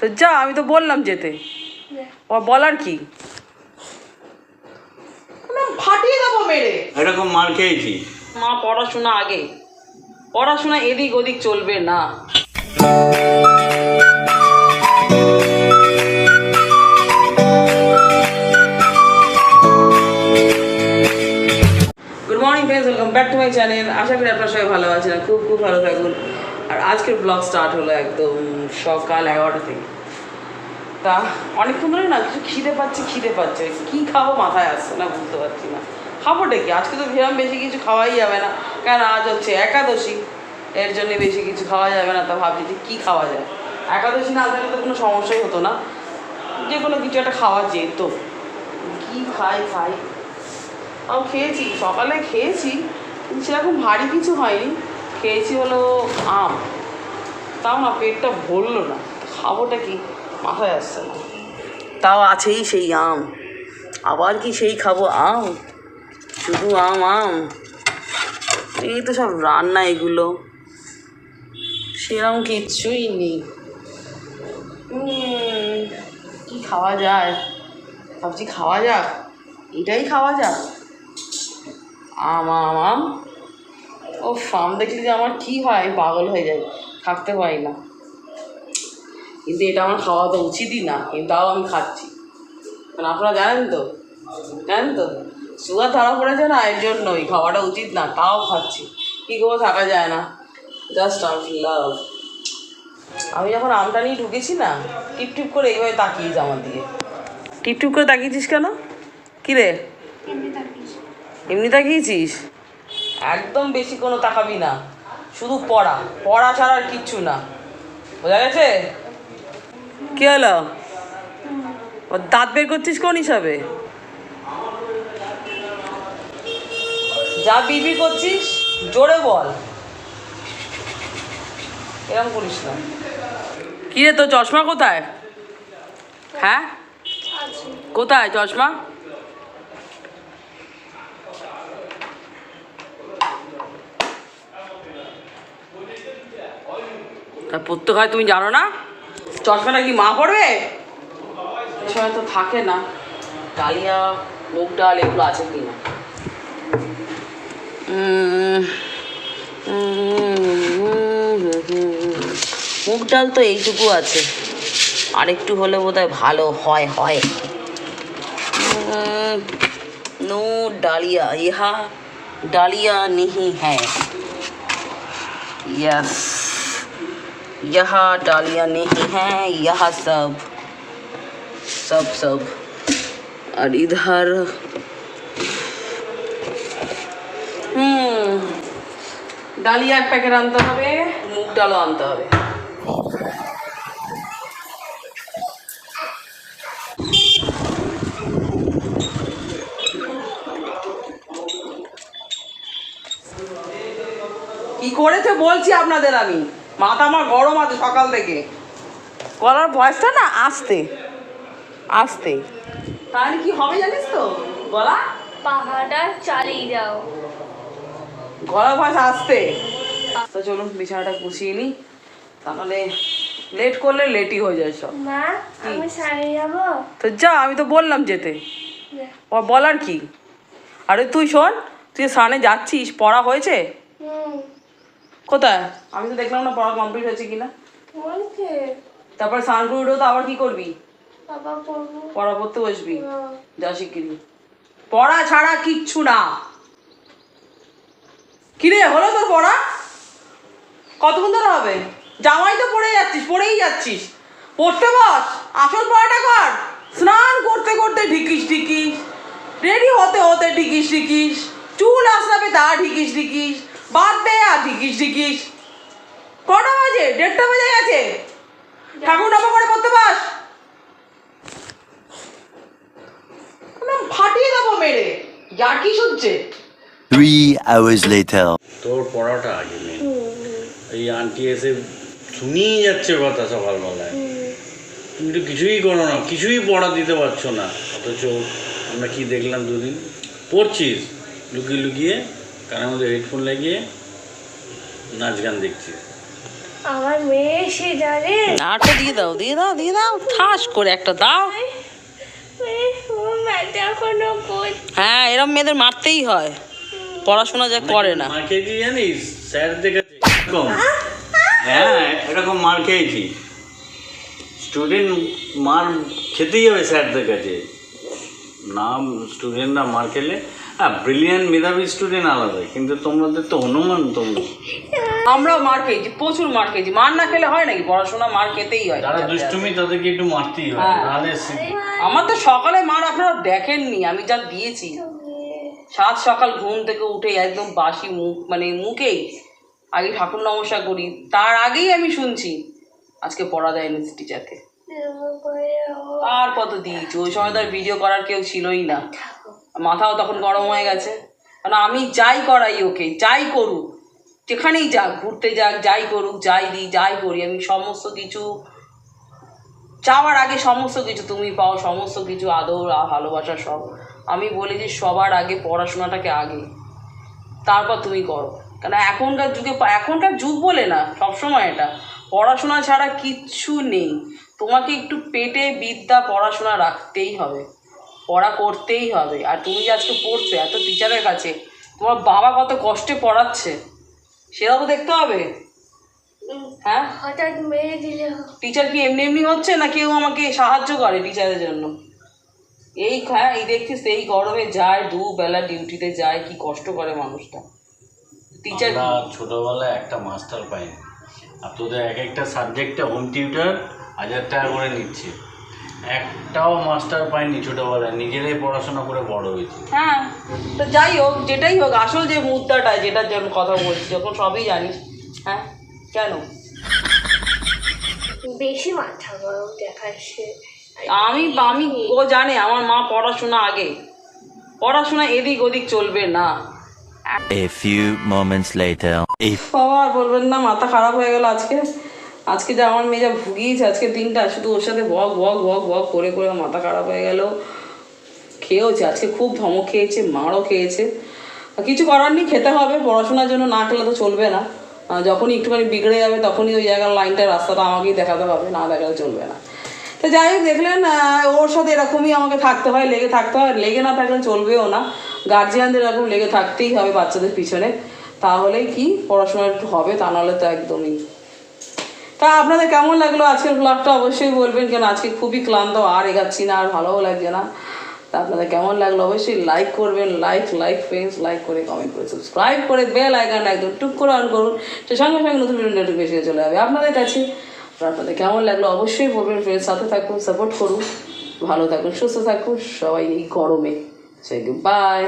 তো যা আমি তো বললাম যেতে। ও বলার কি? ফাটিয়ে দেবো মেরে। এরকম মার খেয়েছি মা পড়াশোনা আগে। পড়াশোনা এদিক ওদিক চলবে না। Good morning friends welcome back to my channel আশা করি আপনারা সবাই ভালো আছেন খুব খুব ভালো থাকুন। আর আজকের ব্লগ স্টার্ট হলো একদম সকাল এগারোটা থেকে। তা অনেকক্ষণ ধরে না কিছু খিদে পাচ্ছে খিদে পাচ্ছে। কি খাব মাথায় আসছে না, বুঝতে পারছি না। খাবোটা কি? আজকে তো ভীষণ বেশি কিছু খাওয়াই যাবে না। কেন আজ হচ্ছে একাদশী। এর জন্য বেশি কিছু খাওয়া যাবে না। তা ভাবছি যে কী খাওয়া যায়? একাদশী না থাকলে তো কোনো সমস্যাই হতো না। যে কোনো কিছু একটা খাওয়া যেত। কি খাই খাই। তাও খেয়েছি, সকালে খেয়েছি। সেরকম ভারী কিছু হয়নি। খেয়েছি হলো আম। তাও না পেটটা ভরলো না। খাবোটা কি? মাথায় আসছে না। তাও আছেই সেই আম। আবার কি সেই খাব? আম? শুধু আম আম? এই তো সব রান্না এগুলো। সেরকম কিচ্ছুই নেই। কি খাওয়া যায়? ভাবছি খাওয়া যাক। এটাই খাওয়া যাক। আম আম আম? ও ফার্ম দেখলে যে আমার কী হয়? পাগল হয়ে যাই। থাকতে পারি না। কিন্তু এটা আমার খাওয়া তো উচিতই না কিন্তু তাও আমি খাচ্ছি। কারণ আপনারা জানেন তো জানেন তো সুগার ধরা পড়েছে না এর জন্যই খাওয়াটা উচিত না তাও খাচ্ছি। কী করব থাকা যায় না। জাস্ট আম লাভ আমি যখন আমটা নিয়ে ঢুকেছি না টিপ টিপ করে এইভাবে তাকিয়েছি আমার দিকে। টিপ টিপ করে তাকিয়েছিস কেন? কী রে? এমনি তাকিয়েছিস? একদম বেশি কোনো তাকাবি না। শুধু পড়া পড়া ছাড়া আর কিচ্ছু না। বোঝা গেছে? কি হলো? ও দাঁত বের করছিস কোন হিসাবে? যা বিবি করছিস জোরে বল। এরকম করিস না। কি রে তোর চশমা কোথায়? হ্যাঁ? কোথায় চশমা? তার পড়তে হয়, তুমি জানো না? চশমাটা কি মা পড়বে? সময় তো থাকে না। ডালিয়া, মুগ ডাল, এগুলো আছে কি না? মুগ ডাল তো এইটুকু আছে। আরেকটু হলে বোধ ভালো হয় হয়। নো ডালিয়া, ইহা, ডালিয়া নিহি হ্যাঁ। ইয়াস यह डालिया नहीं है यह सब सब सब और इधर হুম ডালিয়া এক প্যাকেট আনতে হবে মুগ ডালও আনতে হবে কি করেছে বলছি আপনাদের আমি মাথা আমার গরম আছে সকাল থেকে। গলার ভয়েসটা না আসতে আসতে। তাহলে কি হবে জানিস তো? গলা? পাহাড়টা চালিয়ে যাও। গলার ভয়েস আসতে। তো চলুন বিছানাটা গুছিয়ে নিই তাহলে লেট করলে লেটই হয়ে যায় সব। মা আমি শাড়ি যাব তো যা আমি তো বললাম যেতে। বলার কি? আরে তুই শোন তুই সামনে যাচ্ছিস পড়া হয়েছে? কোথায়? আমি তো দেখলাম না পড়া কমপ্লিট হয়েছে কিনা। তারপর স্নান করে তো আবার কি করবি? পড়া পড়তে বসবি। যা শিগগিরি পড়া ছাড়া কিচ্ছু না। কিরে হলো তোর পড়া? কতক্ষণ ধরে হবে? জামাই তো পড়ে যাচ্ছিস পড়েই যাচ্ছিস। পড়তে বস আসল পড়াটা কর। স্নান করতে করতে ঢিকিস ঢিকিস। রেডি হতে হতে ঢিকিস ঢিকিস। চুল আসলাবে তা ঢিকিস ঢিকিস। বাদ কটা বাজে? দেড়টা বেজে গেছে। ঠাকুর নামা করে পড়তে বস। একদম ফাটিয়ে দেবো মেরে। যা কি শুনছে? Three hours later. তোর পড়াটা আগে নেই এই আন্টি এসে শুনিয়ে যাচ্ছে কথা সকালবেলায়। তুমি তো কিছুই করো না কিছুই পড়া দিতে পারছ না। অথচ আমরা কি দেখলাম দুদিন? পড়ছিস লুকিয়ে লুকিয়ে কানের মধ্যে হেডফোন লাগিয়ে নাচ গান দেখছি। আমার মেয়ে এসে জানে। আটটা দিয়ে দাও দিয়ে দাও দিয়ে দাও ঠাস করে একটা দাও। হ্যাঁ এরম মেয়েদের মারতেই হয়। পড়াশোনা যা করে না। মার খেয়েছি জানিস? স্যারদের কাছে এরকম। হ্যাঁ এরকম মার খেয়েছি। স্টুডেন্ট মার খেতেই হবে স্যারদের কাছে। না স্টুডেন্টরা মার খেলে হ্যাঁ ব্রিলিয়ান্ট মেধাবী স্টুডেন্ট আলাদা কিন্তু তোমাদের তো হনুমান তোমরা আমরাও মার খেয়েছি প্রচুর মার খেয়েছি। মার না খেলে হয় নাকি? পড়াশোনা মার খেতেই হয়। যারা দুষ্টুমি তাদেরকে একটু মারতেই হয়। হ্যাঁ। নাহলে আমার তো সকালে মার আপনারা দেখেননি আমি যা দিয়েছি। সাত সকাল ঘুম থেকে উঠে একদম বাসি মুখ মানে মুখেই আগে ঠাকুর নমস্কার করি। তার আগেই আমি শুনছি আজকে পড়া যায়নি টিচারকে আর কত দিয়েছি? ওই সময় তো আর ভিডিও করার কেউ ছিলই না। মাথাও তখন গরম হয়ে গেছে। কারণ আমি যাই করাই ওকে, যাই করুক, যেখানেই যাক, ঘুরতে যাক, যাই করুক, যাই দিই, যাই করি, আমি সমস্ত কিছু চাওয়ার আগে সমস্ত কিছু তুমি পাও, সমস্ত কিছু আদর, ভালোবাসা সব। আমি বলি যে সবার আগে পড়াশোনাটাকে আগে, তারপর তুমি করো। কেন এখনকার যুগে এখনকার যুগ বলে না, সবসময় এটা। পড়াশোনা ছাড়া কিচ্ছু নেই। তোমাকে একটু পেটে বিদ্যা পড়াশোনা রাখতেই হবে। পড়া করতেই হবে। আর তুমি যে আজকে পড়ছো এত টিচারের কাছে তোমার বাবা কত কষ্টে পড়াচ্ছে সেটাও তো দেখতে হবে। হ্যাঁ? হঠাৎ মেরে দিলে টিচার কি এমনি এমনি হচ্ছে না কেউ আমাকে সাহায্য করে টিচারের জন্য? এই হ্যাঁ এই দেখছিস এই গরমে যায় দুবেলা ডিউটিতে যায় কি কষ্ট করে মানুষটা। টিচার ছোটবেলায় একটা মাস্টার পাইনি। আর তোদের এক একটা সাবজেক্টে হোম টিউটার হাজার টাকা করে নিচ্ছে। একটাও মাস্টার পাইনি ছোটবেলায় নিজেরাই পড়াশোনা করে বড় হয়েছে। হ্যাঁ তো যাই হোক যেটাই হোক আসল যে মুদ্রাটা যেটার জন্য কথা বলছি যখন সবই জানিস হ্যাঁ কেন? বেশি মাথা গরম দেখাচ্ছে আমি আমি ও জানে আমার মা পড়াশোনা আগে। পড়াশোনা এদিক ওদিক চলবে না। A few moments later. বাবা আর বলবেন না মাথা খারাপ হয়ে গেল আজকে। আজকে যে আমার মেয়ে যা ভুগিয়েছে, আজকে দিনটা শুধু ওর সাথে বক বক বক বক করে করে মাথা খারাপ হয়ে গেল। খেয়েওছে, আজকে খুব ধমক খেয়েছে, মারও খেয়েছে। কিছু করার নেই, খেতে হবে, পড়াশোনার জন্য না খেলে তো চলবে না। যখনই একটুখানি বিগড়ে যাবে, তখনই ওই জায়গার লাইনটা, রাস্তাটা আমাকেই দেখাতে হবে, না দেখালে চলবে না। তো যাই হোক, দেখলেন ওর সাথে এরকমই আমাকে থাকতে হয়, লেগে থাকতে হয়, লেগে না থাকলে চলবেও না। গার্জিয়ানদের এরকম লেগে থাকতেই হবে বাচ্চাদের পিছনে। তাহলে কি, পড়াশোনা একটু হবে, তা নাহলে তো একদমই তা আপনাদের কেমন লাগল আজকের ব্লগটা অবশ্যই বলবেন, কেন আজকে খুবই ক্লান্ত, আর এগাচ্ছি না, আর ভালোও লাগছে না। তা আপনাদের কেমন লাগল? অবশ্যই লাইক করবেন লাইক লাইক ফ্রেন্ডস লাইক করে কমেন্ট করে সাবস্ক্রাইব করে বেল আইকন একদম টুক করে অন করুন, সে সঙ্গে সঙ্গে নতুন ভিডিও নোটিফিকেশন চলে যাবে আপনাদের কাছে। আপনাদের কেমন লাগল? অবশ্যই বলবেন ফ্রেন্ডস সাথে থাকুন সাপোর্ট করুন, ভালো থাকুন, সুস্থ থাকুন, সবাই এই গরমে। সে বাই